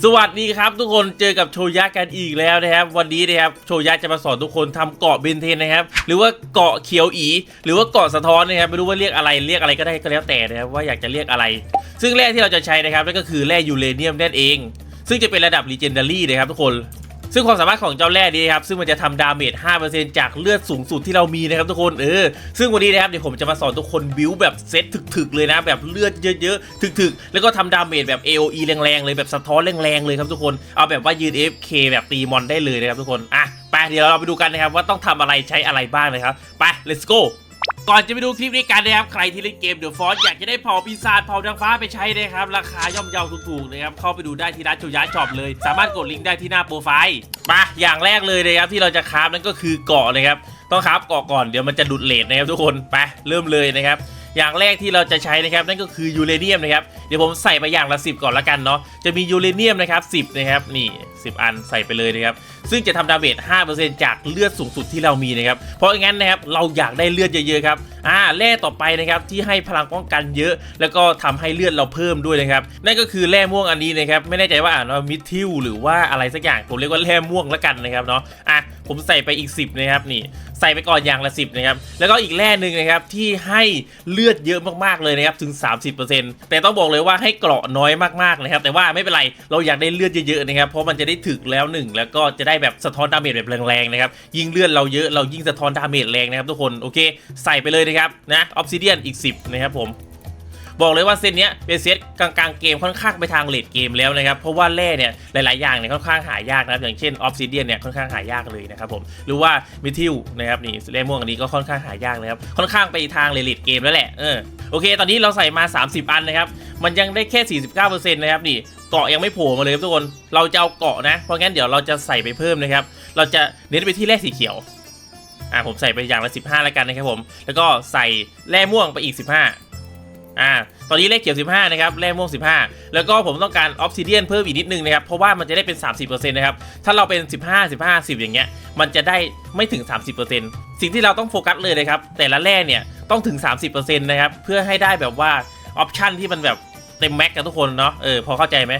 สวัสดีครับทุกคนเจอกับโชยะกันอีกแล้วนะครับ วันนี้นะครับโชยะจะมาสอนทุกคนทำเกาะเบนเทนนะครับ หรือว่าเกาะเขียวอี หรือว่าเกาะสะท้อนนะครับไม่รู้ว่าเรียกอะไรเรียกอะไรก็ได้ก็แล้วแต่นะครับว่าอยากจะเรียกอะไร ซึ่งแร่ที่เราจะใช้นะครับนั่นก็คือแร่ยูเรเนียมนั่นเอง ซึ่งจะเป็นระดับลีเจนดารี่นะครับทุกคน ซึ่งความสามารถของเจ้าแร่นี้นะครับซึ่งมันจะทำดาเมจ 5%จากเลือดสูงสุดที่เรามีนะครับทุกคนเออซึ่งวันนี้นะครับเดี๋ยวผมจะมาสอนทุกคนบิวแบบเซตถึกๆเลยนะแบบเลือดเยอะๆถึกๆ แล้วก็ทำดาเมจแบบ AOE แรงๆเลยแบบสะท้อนแรงๆเลยครับทุกคนเอาแบบว่ายืน AFK แบบตีมอนได้เลยนะครับทุกคนอะไปเดี๋ยวเราไปดูกันนะครับว่าต้องทำอะไรใช้อะไรบ้างนะครับไป let's go ก่อนจะไปดูคลิปนี้กันนะครับ ใครที่เล่นเกมเดอะฟอสอยากจะได้เผาปีศาจเผาทางฟ้าไปใช้นะครับ ราคาย่อมเยาถูกๆนะครับ เข้าไปดูได้ที่ร้านโชยะช็อปเลย สามารถกดลิงก์ได้ที่หน้าโปรไฟล์ มา อย่างแรกเลยนะครับที่เราจะคราฟนั่นก็คือเกาะนะครับ ต้องคราฟเกาะก่อน เดี๋ยวมันจะดุดเลทนะครับทุกคน ไป เริ่มเลยนะครับอย่างแรกที่เราจะใช้นะครับนั่นก็คือยูเรเนียมนะครับเดี๋ยวผมใส่ไปอย่างละ 10 ก่อนละกันเนาะจะมียูเรเนียมนะครับ10นะครับนี่ 10 อันใส่ไปเลยนะครับ ซึ่งจะทำดาเมจ 5%จากเลือดสูงสุดที่เรามีนะครับ เพราะงั้นนะครับเราอยากได้เลือดเยอะๆครับ อ่าแร่ต่อไปนะครับที่ให้พลังป้องกันเยอะ แล้วก็ทำให้เลือดเราเพิ่มด้วยนะครับนั่นก็คือแร่ม่วงอันนี้นะครับไม่แน่ใจว่าอ่านว่ามิทิลหรือว่าอะไรสักอย่างผมเรียกว่าแร่ม่วงละกันนะครับเนาะอะผมใส่ไปอีก 10นะครับนี่ใส่ไปก่อนอย่างละ 10นะครับแล้วก็อีกแร่หนึ่งนะครับที่ให้เลือดเยอะมากๆเลยนะครับถึง 30%แต่ต้องบอกเลยว่าให้เกราะน้อยมากๆนะครับแต่ว่าไม่เป็นไรเราอยากได้เลือดเยอะๆนะครับเพราะมันจะได้ถึกแล้วหนึ่งแล้วก็จะได้แบบสะท้อนดาเมจแบบแรงๆนะครับยิ่งเลือดเราเยอะเรายิ่งสะท้อนดาเมจแรงนะครับทุกคนโอเค ใส่ไปเลยนะครับนะออฟซิเดียนอีก 10 นะครับผมบอกเลยว่าเซตเนี้ยเป็นเซตกลางๆเกมค่อนข้างไปทางเลดเกมแล้วนะครับ เพราะว่าแร่เนี่ยหลายๆอย่างเนี่ยค่อนข้างหายากนะครับอย่างเช่นออฟซิเดียนเนี่ยค่อนข้างหายากเลยนะครับผมหรือว่ามิทิลนะครับนี่แร่ม่วงอันนี้ก็ค่อนข้างหายากเลยครับค่อนข้างไปทางเลดเกมแล้วแหละเออโอเค ตอนนี้เราใส่มา 30 อันนะครับมันยังได้แค่ 49%นะครับนี่ เกาะยังไม่โผล่มาเลยครับทุกคนเราจะเอาเกาะนะเพราะงั้นเดี๋ยวเราจะใส่ไปเพิ่มนะครับ เราจะเน้นไปที่แร่สีเขียวอ่าผมใส่ไปอย่างละ 15 แล้วกันนะครับผม แล้วก็ใส่แร่ม่วงไปอีก 15อ่าตอนนี้เลขเขียว 15 นะครับแร่ม่วง 15 แล้วก็ผมต้องการออฟซิเดียนเพิ่มอีกนิดนึงนะครับเพราะว่ามันจะได้เป็น 30%นะครับถ้าเราเป็น 15 15 10 อย่างเงี้ยมันจะได้ไม่ถึง 30%สิ่งที่เราต้องโฟกัสเลยนะครับแต่ละแร่เนี่ยต้องถึง 30%นะครับเพื่อให้ได้แบบว่าออปชันที่มันแบบ เต็มแม็กกันทุกคนเนาะเออพอเข้าใจไหม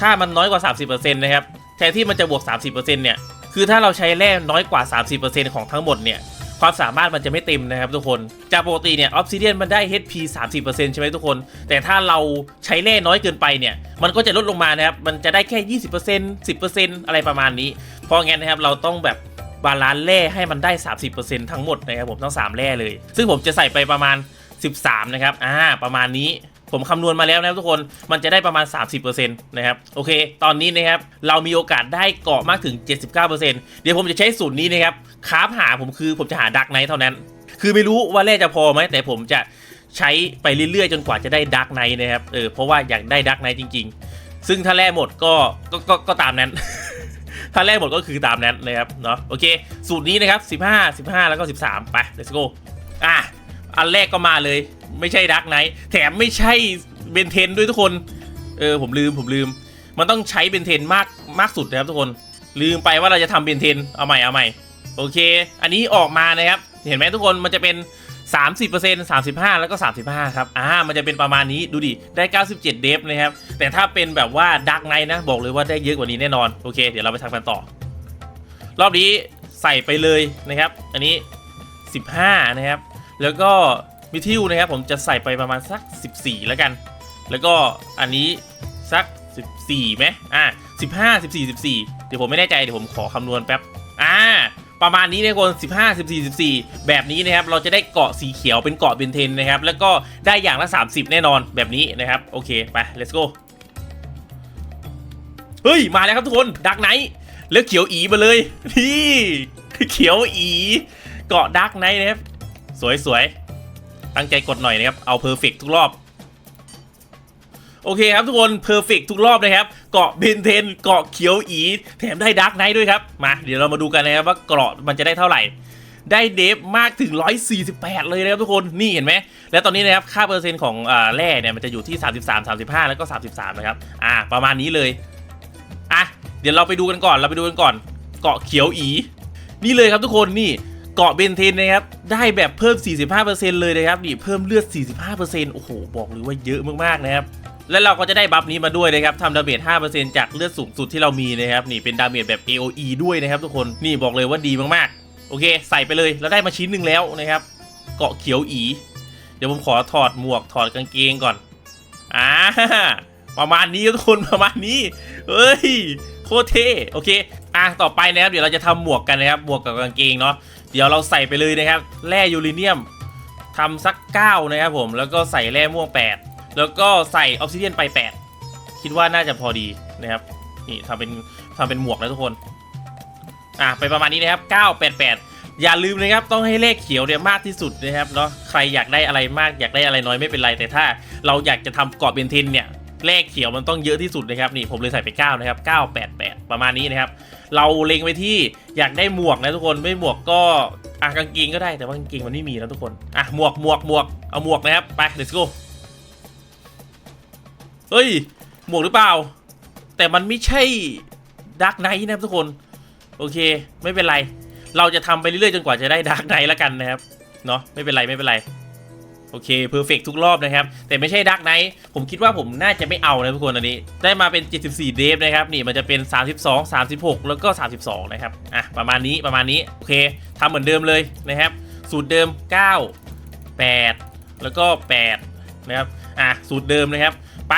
ถ้ามันน้อยกว่า 30%นะครับแทนที่มันจะบวก 30%เนี่ยคือถ้าเราใช้แร่น้อยกว่า 30%ของทั้งหมดเนี่ยความสามารถมันจะไม่เต็มนะครับทุกคน จากปกติเนี่ยออฟซิเดียนมันได้ HP 30%ใช่ไหมทุกคน แต่ถ้าเราใช้แร่น้อยเกินไปเนี่ย มันก็จะลดลงมานะครับ มันจะได้แค่ 20% 10%อะไรประมาณนี้ เพราะงั้นนะครับเราต้องแบบบาลานซ์แร่ให้มันได้ 30%ทั้งหมดนะครับผมทั้ง 3 แร่เลย ซึ่งผมจะใส่ไปประมาณ 13 นะครับ อ่า ประมาณนี้ ผมคำนวณมาแล้วนะครับทุกคนมันจะได้ประมาณ 30%นะครับโอเค ตอนนี้นะครับเรามีโอกาสได้เกาะมากถึง 79%เดี๋ยวผมจะใช้สูตรนี้นะครับคาฟหาผมคือผมจะหาดักไนท์เท่านั้น คือไม่รู้ว่าแร่จะพอไหมแต่ผมจะใช้ไปเรื่อยๆ จนกว่าจะได้ดักไนท์นะครับเออเพราะว่าอยากได้ดักไนท์จริง ๆ ซึ่งถ้าแร่หมดก็ก็ก็ก็ตามนั้นถ้าแร่หมดก็คือตามนั้นนะครับเนาะโอเค สูตรนี้นะครับ 15 15 แล้วก็ 13 ไป let's go อะอันแรกก็มาเลย ไม่ใช่ดักไนท์แถมไม่ใช่เบนเทนด้วยทุกคน เออผมลืมผมลืม มันต้องใช้เบนเทนมากมากสุดนะครับทุกคน ลืมไปว่าเราจะทำเบนเทนเอาใหม่เอาใหม่ โอเค อันนี้ออกมานะครับ เห็นไหมทุกคนมันจะเป็น 30% 35 แล้วก็ 35 ครับ อ่า มันจะเป็นประมาณนี้ ดูดิ ได้ 97 เดฟนะครับ แต่ถ้าเป็นแบบว่าดักไนนะ บอกเลยว่าได้เยอะกว่านี้แน่นอน โอเค เดี๋ยวเราไปทำกันต่อ รอบนี้ใส่ไปเลยนะครับ อันนี้ 15 นะครับ แล้วก็ มิทิวนะครับผมจะใส่ไปประมาณสัก 14 แล้วกัน แล้วก็อันนี้สัก 14ไหมอ่า15 14 14 เดี๋ยวผมไม่แน่ใจเดี๋ยวผมขอคำนวณแป๊บ อ่า ประมาณนี้นะคน15 14 14 แบบนี้นะครับ เราจะได้เกาะสีเขียวเป็นเกาะเบนเทนนะครับ แล้วก็ได้อย่างละ 30 แน่นอนแบบนี้นะครับ โอเค ไป let's go เฮ้ย มาแล้วครับทุกคน ดักไนท์แล้วเขียวอีมาเลย นี่ เขียวอี เกาะดักไนท์นะครับ สวยๆ ตั้งใจกดหน่อยนะครับ เอาเพอร์เฟกทุกรอบ โอเคครับทุกคนเพอร์เฟกทุกรอบนะครับ เกาะเบนเทน เกาะเขียวอีแถมได้ดักไนท์ด้วยครับ มา เดี๋ยวเรามาดูกันนะครับว่าเกราะมันจะได้เท่าไหร่ ได้เดฟมากถึง 148 เลยนะครับทุกคน นี่เห็นไหม แล้วตอนนี้นะครับค่าเปอร์เซ็นต์ของอแร่เนี่ยมันจะอยู่ที่ 33 35 แล้วก็ 33 นะครับ อ่า ประมาณนี้เลย อะ เดี๋ยวเราไปดูกันก่อน เราไปดูกันก่อน เกาะเขียวอี นี่เลยครับทุกคน นี่ เกาะเบนเทนนะครับ ได้แบบเพิ่ม 45%เลยนะครับนี่เพิ่มเลือด 45%โอ้โห บอกเลยว่าเยอะมากๆนะครับ และเราก็จะได้บัฟนี้มาด้วยนะครับทำดาเมจ 5%จากเลือดสูงสุดที่เรามีนะครับ นี่เป็นดาเมจแบบ AOE ด้วยนะครับทุกคน นี่บอกเลยว่าดีมากๆ โอเค ใส่ไปเลยแล้วได้มาชิ้นหนึ่งแล้วนะครับ เกาะเขียวอี เดี๋ยวผมขอถอดหมวกถอดกางเกงก่อน อ่า ประมาณนี้ทุกคนประมาณนี้ เฮ้ย โคตรเท่ โอเค อะต่อไปนะครับเดี๋ยวเราจะทำหมวกกันนะครับหมวกกับกางเกงเนาะเดี๋ยวเราใส่ไปเลยนะครับแร่ยูเรเนียมทำสัก 9 นะครับผมแล้วก็ใส่แร่ม่วง 8 แล้วก็ใส่ออกซิเดียนไป 8 คิดว่าน่าจะพอดีนะครับนี่ทำเป็นทำเป็นหมวกนะทุกคนอะไปประมาณนี้นะครับ 988 อย่าลืมนะครับต้องให้เลขเขียวเนี่ยมากที่สุดนะครับเนาะใครอยากได้อะไรมากอยากได้อะไรน้อยไม่เป็นไรแต่ถ้า เราอยากจะทำกรอบเบนเทนเนี่ย เลขเขียวมันต้องเยอะที่สุดนะครับนี่ผมเลยใส่ไป9นะครับ988 ประมาณนี้นะครับ เราเล็งไปที่อยากได้หมวกนะทุกคนไม่หมวกก็อะกางเกงก็ได้แต่ว่ากางเกงมันไม่มีนะทุกคนอะหมวกหมวกหมวกเอาหมวกนะครับไป let's go เฮ้ยหมวกหรือเปล่า แต่มันไม่ใช่ดักไนท์นะครับทุกคน โอเค ไม่เป็นไร เราจะทำไปเรื่อยๆจนกว่าจะได้ดาร์กไนท์แล้วกันนะครับเนาะไม่เป็นไรไม่เป็นไร โอเคเพอร์เฟกทุกรอบนะครับ แต่ไม่ใช่ดาร์กไนท์ผมคิดว่าผมน่าจะไม่เอานะทุกคนอันนี้ ได้มาเป็น 74 เดฟนะครับ นี่มันจะเป็น 32 36 แล้วก็ 32 นะครับ อะ ประมาณนี้ประมาณนี้ โอเคทำเหมือนเดิมเลยนะครับ สูตรเดิม 9 8 แล้วก็ 8 นะครับ อะ สูตรเดิมนะครับ ไป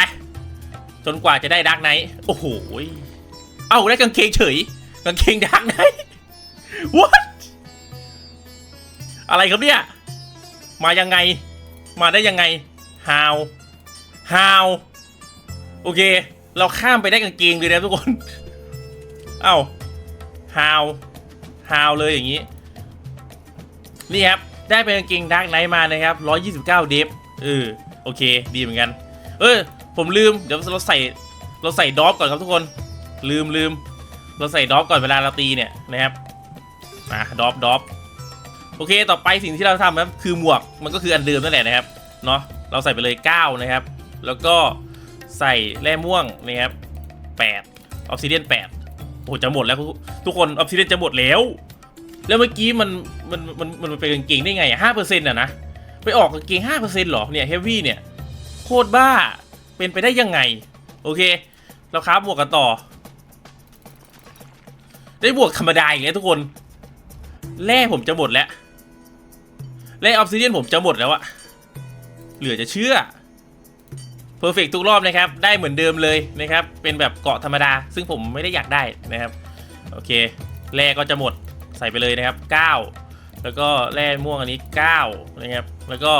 จนกว่าจะได้ดาร์กไนท์โอ้โห เอ้า ได้กางเกงเฉย กางเกงดาร์กไนท์ what อะไรครับเนี่ย มายังไง มาได้ยังไง how how โอเค เราข้ามไปได้กางเกงเลยนะทุกคน เอ้า how how เลยอย่างนี้ นี่ครับ ได้เป็นกางเกงดาร์กไนท์มานะครับ 129 เดฟเออโอเค ดีเหมือนกัน เออ ผมลืม เดี๋ยวเราใส่ เราใส่ดอฟก่อนครับทุกคน ลืมลืม เราใส่ดอฟก่อนเวลาเราตีเนี่ยนะครับ มาดอฟดอฟ โอเคต่อไปสิ่งที่เราทำนะครับคือหมวกมันก็คืออันเดิมนั่นแหละนะครับเนาะเราใส่ไปเลย 9 นะครับ แล้วก็ใส่แร่ม่วงนะครับ8ออฟซิเดียน8โอ้โหจะหมดแล้วทุกทุกคนออฟซิเดียนจะหมดแล้ว แล้วเมื่อกี้มันมันมันมันเป็นกางเกงได้ไงห้าเปอร์เซ็นต์อะนะไปออกกางเกงห้าเปอร์เซ็นต์หรอเนี่ยเฮฟวี่เนี่ยโคตรบ้าเป็นไปได้ยังไง โอเค เราครับบวกกันต่อ ได้บวกธรรมดาอย่างเงี้ยทุกคนแร่ผมจะหมดแล้ว แร่ออฟซิเดียนผมจะหมดแล้วอะเหลือจะเชื่อเพอร์เฟกทุกรอบนะครับ ได้เหมือนเดิมเลยนะครับ เป็นแบบเกาะธรรมดา ซึ่งผมไม่ได้อยากได้นะครับ โอเค แร่ก็จะหมดใส่ไปเลยนะครับ 9 แล้วก็แร่ม่วงอันนี้ 9 นะครับ แล้วก็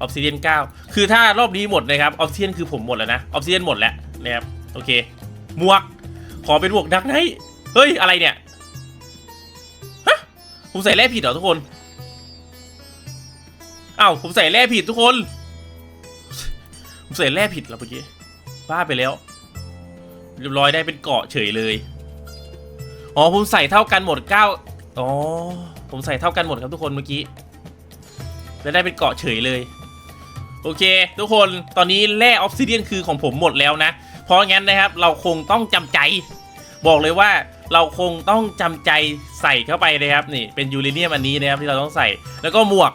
ออฟซิเดียน9คือถ้ารอบนี้หมดนะครับออฟซิเดียนคือผมหมดแล้วนะออฟซิเดียนหมดแล้วนะครับ โอเค หมวก ขอเป็นหมวกดักไนท์เฮ้ย อะไรเนี่ย ฮะ ผมใส่แร่ผิดเหรอทุกคน อ้าวผมใส่แร่ผิดทุกคน ผมใส่แร่ผิดแล้วเมื่อกี้บ้าไปแล้ว เรียบร้อยได้เป็นเกาะเฉยเลย อ๋อผมใส่เท่ากันหมดเก้าอ๋อผมใส่เท่ากันหมดครับทุกคนเมื่อกี้แล้วได้เป็นเกาะเฉยเลย โอเค ทุกคนตอนนี้แร่ออฟซิเดียนคือของผมหมดแล้วนะ เพราะงั้นนะครับเราคงต้องจำใจ บอกเลยว่าเราคงต้องจำใจใส่เข้าไปนะครับนี่เป็นยูเรเนียมอันนี้นะครับที่เราต้องใส่ แล้วก็หมวก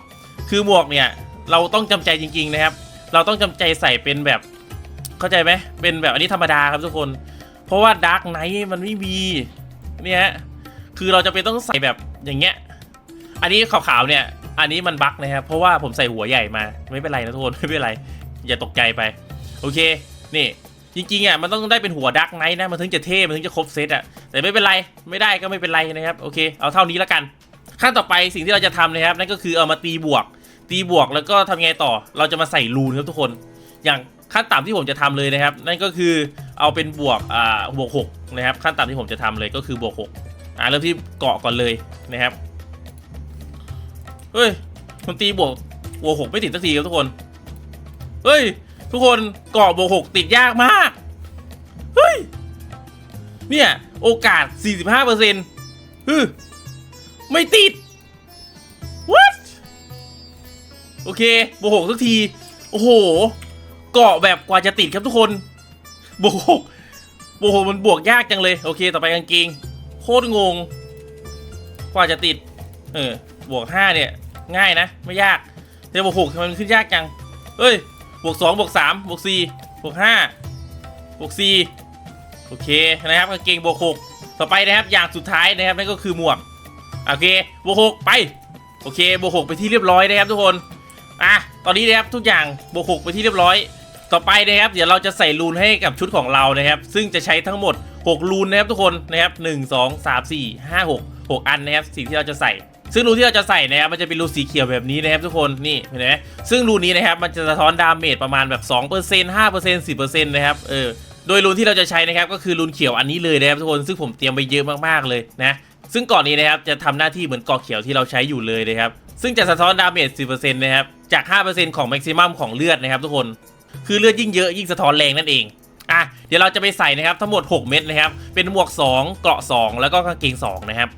คือหมวกเนี่ยเราต้องจำใจจริง ๆนะครับ เราต้องจำใจใส่เป็นแบบเข้าใจไหมเป็นแบบอันนี้ธรรมดาครับทุกคน เพราะว่าดาร์กไนท์มันไม่มีเนี่ยฮะคือเราจะเป็นต้องใส่แบบอย่างเงี้ย อันนี้ขาวๆเนี่ย อันนี้มันบั๊กนะครับ เพราะว่าผมใส่หัวใหญ่มา ไม่เป็นไรนะทุกคน ไม่เป็นไร อย่าตกใจไป โอเค นี่ จริงๆอะ มันต้องได้เป็นหัวดักไนท์นะ มันถึงจะเท่ มันถึงจะครบเซตอะ แต่ไม่เป็นไร ไม่ได้ก็ไม่เป็นไรนะครับ โอเค เอาเท่านี้แล้วกัน ขั้นต่อไปสิ่งที่เราจะทำนะครับ นั่นก็คือเอามาตีบวก ตีบวกแล้วก็ทำไงต่อ เราจะมาใส่รูนครับทุกคน อย่างขั้นต่ำที่ผมจะทำเลยนะครับ นั่นก็คือเอาเป็นบวกอ่าบวกหกนะครับ ขั้นต่ำที่ผมจะทำเลยก็คือบวกหกอ่าเริ่มที่เกาะก่อนเลยนะครับเฮ้ยมันตีบวกบวกหกไม่ติดสักทีครับทุกคนเฮ้ยทุกคนเกาะบวกหกติดยากมากเฮ้ยเนี่ยโอกาส 45เปอร์เซ็นต์ฮึไม่ติด โอเคบวกหกสักที โอ้โห เกาะแบบกว่าจะติดครับทุกคนบวกหกบวกหกมันบวกยากจังเลย โอเค ต่อไปกางเกง โคตรงง กว่าจะติด เออ บวกห้าเนี่ย ง่ายนะ ไม่ยาก แต่บวกหกทำไมมันขึ้นยากจัง เอ้ย บวกสองบวกสามบวกสี่บวกห้าบวกสี่โอเคนะครับกางเกงบวกหกต่อไปนะครับ อย่างสุดท้ายนะครับนั่นก็คือหมวก โอเคบวกหกไป โอเคบวกหกไปที่เรียบร้อยนะครับทุกคน อะตอนนี้นะครับทุกอย่างบวกหกไปที่เรียบร้อย ต่อไปนะครับ เดี๋ยวเราจะใส่รูนให้กับชุดของเรานะครับ ซึ่งจะใช้ทั้งหมด 6 รูนนะครับทุกคนนะครับ1 2 3 4 5 6 6อันนะครับสิ่งที่เราจะใส่ซึ่งรูนที่เราจะใส่นะครับมันจะเป็นรูนสีเขียวแบบนี้นะครับทุกคนนี่เห็นไหมซึ่งรูนนี้นะครับมันจะสะท้อนดาเมจประมาณแบบ 2% 5% 10%นะครับเออโดยรูนที่เราจะใช้นะครับก็คือรูนเขียวอันนี้เลยนะครับทุกคนซึ่งผมเตรียมไปเยอะมากๆเลยนะซึ่งก่อนนี้นะครับจะทำหน้าที่เหมือนกาะเขียวที่เราใช้อยู่เลยนะครับซึ่งจะสะท้อนดาเมจ 10%นะครับ จาก 5%ของแม็กซิมัมของเลือดนะครับทุกคนคือเลือดยิ่งเยอะยิ่งสะท้อนแรงนั่นเองอะเดี๋ยวเราจะไปใส่นะครับทั้งหมด 6 เม็ดนะครับ เป็นหมวก 2 เกราะ 2 แล้วก็กางเกง 2 นะครับ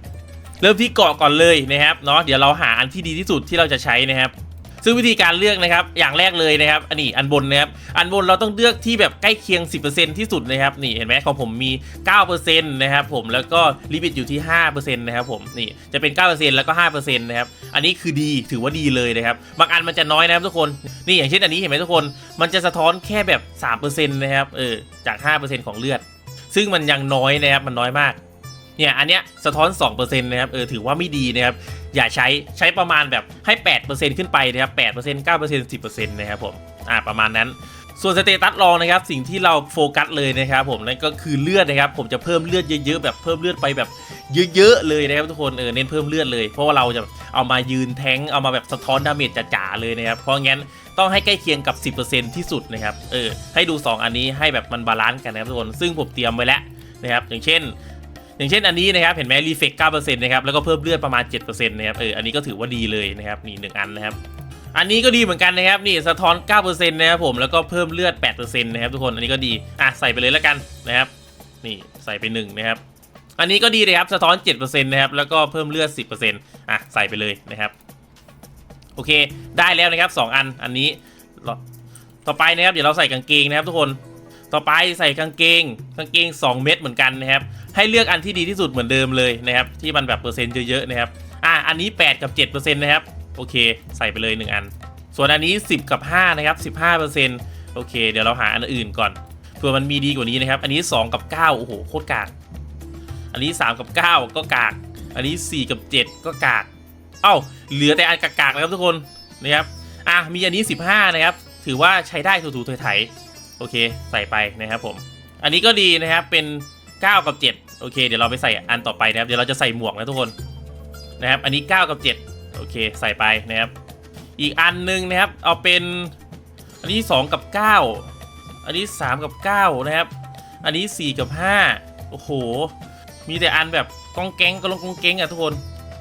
เริ่มที่เกราะก่อนเลยนะครับเนาะเดี๋ยวเราหาอันที่ดีที่สุดที่เราจะใช้นะครับ ซึ่งวิธีการเลือกนะครับ อย่างแรกเลยนะครับ อันนี้อันบนนะครับ อันบนเราต้องเลือกที่แบบใกล้เคียง 10%ที่สุดนะครับ นี่เห็นไหมของผมมี 9%นะครับผม แล้วก็ลิมิตอยู่ที่ 5%นะครับผม นี่จะเป็น 9%แล้วก็ 5%นะครับ อันนี้คือดีถือว่าดีเลยนะครับ บางอันมันจะน้อยนะครับทุกคน นี่อย่างเช่นอันนี้เห็นไหมทุกคน มันจะสะท้อนแค่แบบ 3%นะครับ เออ จาก 5%ของเลือด ซึ่งมันยังน้อยนะครับ มันน้อยมาก เนี่ยอันเนี้ยสะท้อน 2%นะครับเออถือว่าไม่ดีนะครับอย่าใช้ใช้ประมาณแบบให้ 8%ขึ้นไปนะครับ8% 9% 10%นะครับผมอ่าประมาณนั้นส่วนสเตตัสรองนะครับสิ่งที่เราโฟกัสเลยนะครับผมนั่นก็คือเลือดนะครับผมจะเพิ่มเลือดเยอะๆแบบเพิ่มเลือดไปแบบเยอะๆเลยนะครับทุกคนเออเน้นเพิ่มเลือดเลย เพราะว่าเราจะเอามายืนแทงเอามาแบบสะท้อนดาเมจจ๋าๆเลยนะครับเพราะงั้นต้องให้ใกล้เคียงกับ 10%ที่สุดนะครับเออให้ดู 2 อันนี้ให้แบบมันบาลานซ์กันนะครับทุกคนซึ่งผมเตรียมไว้แล้วนะครับอย่างเช่น อย่างเช่นอันนี้นะครับเห็นไหมรีเฟก9%นะครับแล้วก็เพิ่มเลือดประมาณ7%นะครับเอออันนี้ก็ถือว่าดีเลยนะครับนี่หนึ่งอันนะครับอันนี้ก็ดีเหมือนกันนะครับนี่สะท้อน9%นะครับผมแล้วก็เพิ่มเลือด8%นะครับทุกคนอันนี้ก็ดีอะใส่ไปเลยแล้วกันนะครับนี่ใส่ไปหนึ่งนะครับอันนี้ก็ดีเลยครับสะท้อน7%นะครับแล้วก็เพิ่มเลือด 10%อะใส่ไปเลยนะครับโอเคได้แล้วนะครับ 2 อันอันนี้ต่อไปนะครับเดี๋ยวเราใส่กางเกงนะครับทุกคนต่อไปใส่กางเกงกางเกง 2 เม็ดเหมือนกันนะครับ ให้เลือกอันที่ดีที่สุดเหมือนเดิมเลยนะครับที่มันแบบเปอร์เซ็นต์เยอะๆนะครับอะอันนี้ 8 กับ 7%นะครับโอเค ใส่ไปเลย 1 อัน ส่วนอันนี้ 10 กับ 5 นะครับ 15%โอเค เดี๋ยวเราหาอันอื่นก่อนเผื่อมันมีดีกว่านี้นะครับ อันนี้ 2 กับ 9 โอ้โห โคตรกาก อันนี้ 3 กับ 9 ก็กาก อันนี้ 4 กับ 7 ก็กาก เอ้า เหลือแต่อันกากๆนะครับทุกคน นะครับ อะ มีอันนี้ 15 นะครับ ถือว่าใช้ได้ถูๆไถๆโอเค ใส่ไปนะครับผม อันนี้ก็ดีนะครับ เป็น 9 กับ 7 โอเค เดี๋ยวเราไปใส่อันต่อไปนะครับ เดี๋ยวเราจะใส่หมวกนะทุกคนนะครับ อันนี้ 9 กับ 7 โอเค ใส่ไปนะครับ อีกอันหนึงนะครับ เอาเป็น อันนี้ 2 กับ 9 อันนี้ 3 กับ 9 นะครับ อันนี้ 4 กับ 5 โอ้โห มีแต่อันแบบกองแก๊งก็ลงกองแก๊งอะทุกคน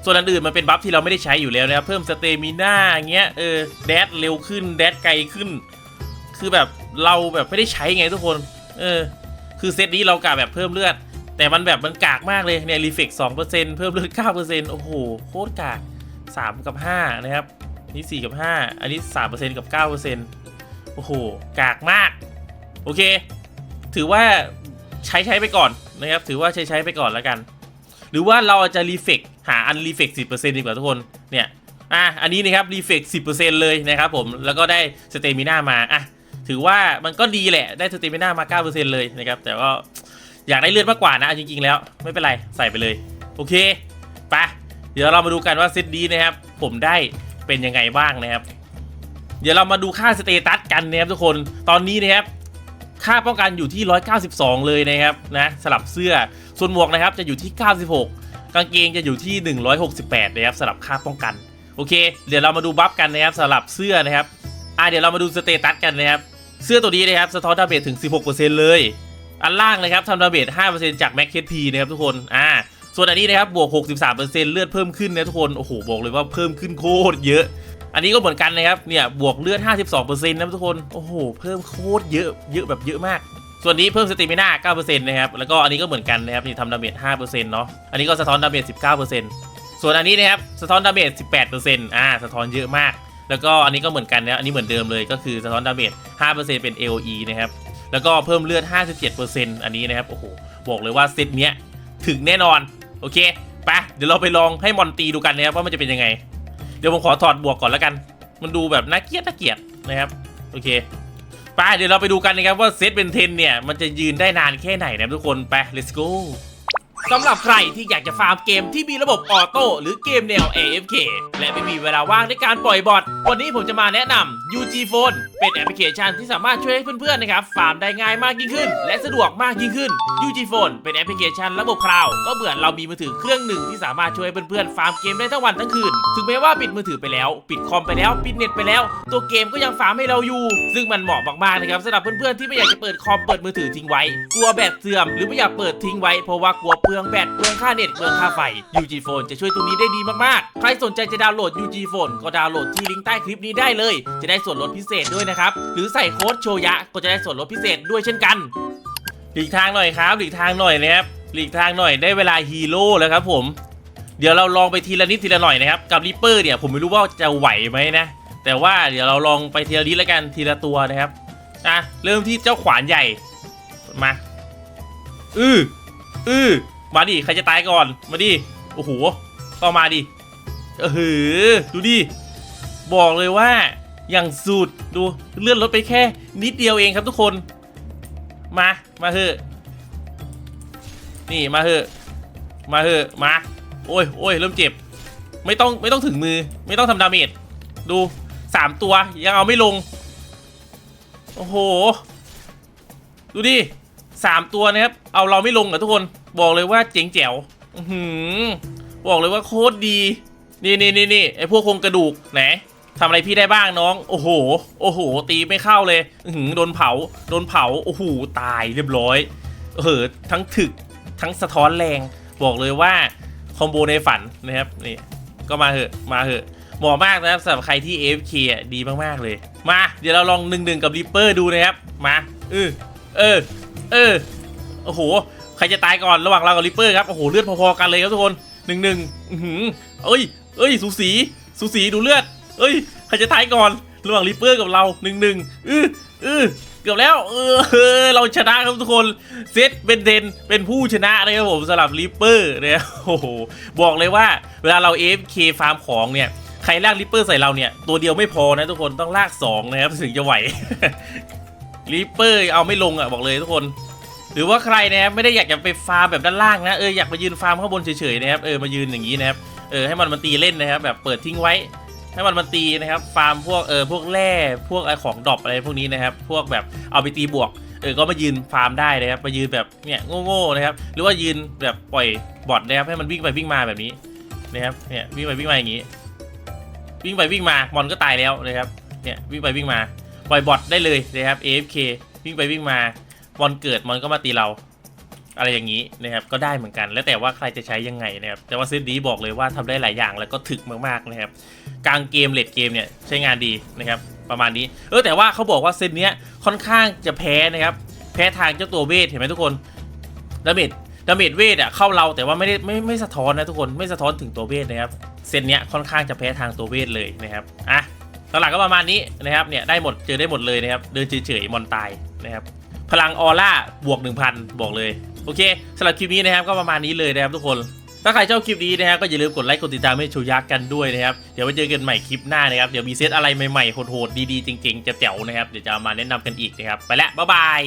ส่วนอันอื่นมันเป็นบัฟที่เราไม่ได้ใช้อยู่แล้วนะครับ เพิ่มสเตมิน่าอย่างเงี้ย เออ แดดเร็วขึ้น แดดไกลขึ้น คือแบบเราแบบไม่ได้ใช้ไงทุกคน เออ คือเซตนี้เรากะแบบเพิ่มเลือด แต่มันแบบมันกากมากเลยเนี่ยรีเฟกสองเปอร์เซ็นต์เพิ่มเลือดเก้าเปอร์เซ็นต์โอ้โหโคตรกากสามกับห้านะครับนี่สี่กับห้าอันนี้สามเปอร์เซ็นต์กับเก้าเปอร์เซ็นต์โอ้โหกากมาก โอเค ถือว่าใช้ใช้ไปก่อนนะครับ ถือว่าใช้ใช้ไปก่อนแล้วกัน หรือว่าเราจะรีเฟกหาอันรีเฟกสิบเปอร์เซ็นต์ดีกว่าทุกคนเนี่ยอะอันนี้นะครับรีเฟกสิบเปอร์เซ็นต์เลยนะครับผมแล้วก็ได้สเตมิน่ามาอะถือว่ามันก็ดีแหละได้สเตมิน่ามา9%เลยนะครับแต่ก็ อยากได้เลือดมากกว่านะเอาจริงๆแล้วไม่เป็นไรใส่ไปเลย โอเคไปเดี๋ยวเรามาดูกันว่าเซตนี้นะครับ ผมได้เป็นยังไงบ้างนะครับ เดี๋ยวเรามาดูค่าสเตตัสกันนะครับทุกคนตอนนี้นะครับ ค่าป้องกันอยู่ที่ 192 เลยนะครับนะสลับเสื้อส่วนหมวกนะครับจะอยู่ที่ 96 กางเกงจะอยู่ที่ 168 นะครับสลับค่าป้องกันโอเค เดี๋ยวเรามาดูบัฟกันนะครับสลับเสื้อนะครับอะเดี๋ยวเรามาดูสเตตัสกันนะครับเสื้อตัวนี้นะครับสะท้อนดาเมจถึง 16%เลย อันล่างนะครับทำดาเมจ5%จากแม็กเคพีนะครับทุกคนอ่าส่วนอันนี้นะครับบวก 63%เลือดเพิ่มขึ้นนะทุกคนโอ้โหบอกเลยว่าเพิ่มขึ้นโคตรเยอะ อันนี้ก็เหมือนกันนะครับเนี่ยบวกเลือด 52%นะทุกคนโอ้โหเพิ่มโคตรเยอะเยอะแบบเยอะมากส่วนนี้เพิ่มสติมิน่า9%นะครับ แล้วก็อันนี้ก็เหมือนกันนะครับ นี่ทำดาเมจ5%เนาะ อันนี้ก็สะท้อนดาเมจ19%ส่วนอันนี้นะครับ สะท้อนดาเมจ18%อ่า สะท้อนเยอะมาก แล้วก็อันนี้ก็เหมือนกันนะ อันนี้เหมือนเดิมเลย ก็คือสะท้อนดาเมจ5%เป็น AOE นะครับ แล้วก็เพิ่มเลือด 57%อันนี้นะครับ โอ้โห บอกเลยว่าเซตเนี้ยถึงแน่นอน โอเค ไป เดี๋ยวเราไปลองให้มอนตีดูกันนะครับว่ามันจะเป็นยังไง เดี๋ยวผมขอถอดบวกก่อนแล้วกัน มันดูแบบน่าเกลียดน่าเกลียดนะครับ โอเค ไป เดี๋ยวเราไปดูกันนะครับว่าเซตเป็นเทนเนี่ย มันจะยืนได้นานแค่ไหนนะทุกคน ไป let's go สำหรับใครที่อยากจะฟาร์มเกมที่มีระบบออโต้หรือเกมแนว AFK และไม่มีเวลาว่างในการปล่อยบอทวันนี้ผมจะมาแนะนำ UG Phone เป็นแอปพลิเคชันที่สามารถช่วยให้เพื่อนๆนะครับฟาร์มได้ง่ายมากยิ่งขึ้น และสะดวกมากยิ่งขึ้น UG Phone เป็นแอปพลิเคชันระบบคลาวก็เหมือนเรามีมือถือเครื่องหนึ่งที่สามารถช่วยให้เพื่อนๆฟาร์มเกมได้ทั้งวันทั้งคืนถึงแม้ว่าปิดมือถือไปแล้ว ปิดคอมไปแล้วปิดเน็ตไปแล้ว ตัวเกมก็ยังฟาร์มให้เราอยู่ ซึ่งมันเหมาะมากๆนะครับสำหรับเพื่อนๆที่ไม่อยากจะเปิดคอมเปิดมือถือทิ้งไว้กลัวแบตเสื่อมหรือไม่อยากเปิดทิ้งไว้เพราะว่ากลัวเปลืองแบตเปลืองค่าเน็ตเปลืองค่าไฟ UG Phone จะช่วยตรงนี้ได้ดีมากๆ ใครสนใจจะดาวน์โหลด UG Phone ก็ดาวน์โหลดที่ลิงก์ใต้คลิปนี้ได้เลย จะได้ส่วนลดพิเศษด้วยนะครับ หรือใส่โค้ดโชยะก็จะได้ส่วนลดพิเศษด้วยเช่นกัน หลีกทางหน่อยครับ หลีกทางหน่อยนะครับหลีกทางหน่อยได้เวลาฮีโร่แล้วครับผม เดี๋ยวเราลองไปทีละนิดทีละหน่อยนะครับ กับริปเปอร์เนี่ยผมไม่รู้ว่าจะไหวไหมนะ แต่ว่าเดี๋ยวเราลองไปทีละนิดแล้วกันทีละตัวนะครับอะเริ่มที่เจ้าขวานใหญ่มาอืออือ มาดิใครจะตายก่อน มาดิ โอ้โหก็มาดิเออหือดูดิ บอกเลยว่า อย่างสุด ดูเลื่อนรถไปแค่ นิดเดียวเองครับทุกคน มา มาเถอะ นี่มาเถอะ มาเถอะ มา โอ้ยโอ้ยเริ่มเจ็บ ไม่ต้องไม่ต้องถึงมือ ไม่ต้องทำดาเมจ ดูสามตัวยังเอาไม่ลง โอ้โห ดูดิสามตัวนะครับ เอาเราไม่ลงอะทุกคน บอกเลยว่าเจ๋งแจ๋วหือบอกเลยว่าโคตรดี นี่นี่นี่นี่ไอพวกโครงกระดูกไหนทำอะไรพี่ได้บ้างน้อง โอ้โห โอ้โห ตีไม่เข้าเลยอือหือโดนเผา โดนเผา โอ้โห ตายเรียบร้อย เออทั้งถึก ทั้งสะท้อนแรง บอกเลยว่าคอมโบในฝันนะครับ นี่ ก็มาเหอะ มาเหอะ เหมาะมากนะครับสำหรับใครที่ AFK อะดีมากๆเลย มา เดี๋ยวเราลองหนึ่งหนึ่งกับริปเปอร์ดูนะครับ มา เออ เออ เออ โอ้โห ใครจะตายก่อนระหว่างเรากับริปเปอร์ครับโอ้โหเลือดพอๆกันเลยครับทุกคนหนึ่งหนึ่งเอ้ยเอ้ยสูสีสูสีดูเลือด เอ้ยใครจะตายก่อนระหว่างริปเปอร์กับเราหนึ่งหนึ่งเออเออเกือบแล้วเออเราชนะครับทุกคนเซตเป็นเดนเป็นผู้ชนะนะครับผมสำหรับริปเปอร์เนี่ยโอ้โหบอกเลยว่าเวลาเรา AFK ฟาร์มของเนี่ยใครลากริปเปอร์ใส่เราเนี่ยตัวเดียวไม่พอนะทุกคนต้องลากสองนะครับถึงจะไหวริปเปอร์เอาไม่ลงอะบอกเลยทุกคน หรือว่าใครนะครับไม่ได้อยากจะไปฟาร์มแบบด้านล่างนะเอออยากมายืนฟาร์มข้างบนเฉยๆนะครับเออมายืนอย่างนี้นะครับเออให้มันมันตีเล่นนะครับ แบบเปิดทิ้งไว้ ให้มันมันตีนะครับ ฟาร์มพวกเออพวกแร่พวกไอของดรอปอะไรพวกนี้นะครับ พวกแบบเอาไปตีบวกเออก็มายืนฟาร์มได้นะครับมายืนแบบเนี่ยโง่ๆนะครับ หรือว่ายืนแบบปล่อยบอทนะครับให้มันวิ่งไปวิ่งมาแบบนี้นะครับเนี่ยวิ่งไปวิ่งมาอย่างนี้ วิ่งไปวิ่งมามอนก็ตายแล้วนะครับเนี่ยวิ่งไปวิ่งมาปล่อยบอทได้เลยนะครับ AFK วิ่งไปวิ่งมา มอนเกิดมอนก็มาตีเรา อะไรอย่างนี้นะครับก็ได้เหมือนกัน แล้วแต่ว่าใครจะใช้ยังไงนะครับแต่ว่าเซตนี้บอกเลยว่าทำได้หลายอย่างแล้วก็ถึกมากๆนะครับกลางเกมเลดเกมเนี่ยใช้งานดีนะครับประมาณนี้เออแต่ว่าเขาบอกว่าเซตเนี้ยค่อนข้างจะแพ้นะครับแพ้ทางเจ้าตัวเวทเห็นไหมทุกคนดาเมจดาเมจเวทอะเข้าเราแต่ว่าไม่ได้ไม่ไม่สะท้อนนะทุกคนไม่สะท้อนถึงตัวเวทนะครับเซตเนี้ยค่อนข้างจะแพ้ทางตัวเวทเลยนะครับอะหลักๆก็ประมาณนี้นะครับเนี่ยได้หมดเจอได้หมดเลยนะครับเดินเฉยๆมอนตายนะครับ พลังออร่าบวก 1,000 บอกเลย โอเคสำหรับคลิปนี้นะครับก็ประมาณนี้เลยนะครับทุกคน ถ้าใครชอบคลิปนี้นะครับก็อย่าลืมกดไลค์กดติดตามให้ชูยักษ์กันด้วยนะครับ เดี๋ยวไปเจอกันใหม่คลิปหน้านะครับ เดี๋ยวมีเซตอะไรใหม่ๆโหดๆดีๆจริงๆจะแจ๋วนะครับ เดี๋ยวจะมาแนะนำกันอีกนะครับ ไปแล้วบ๊ายบาย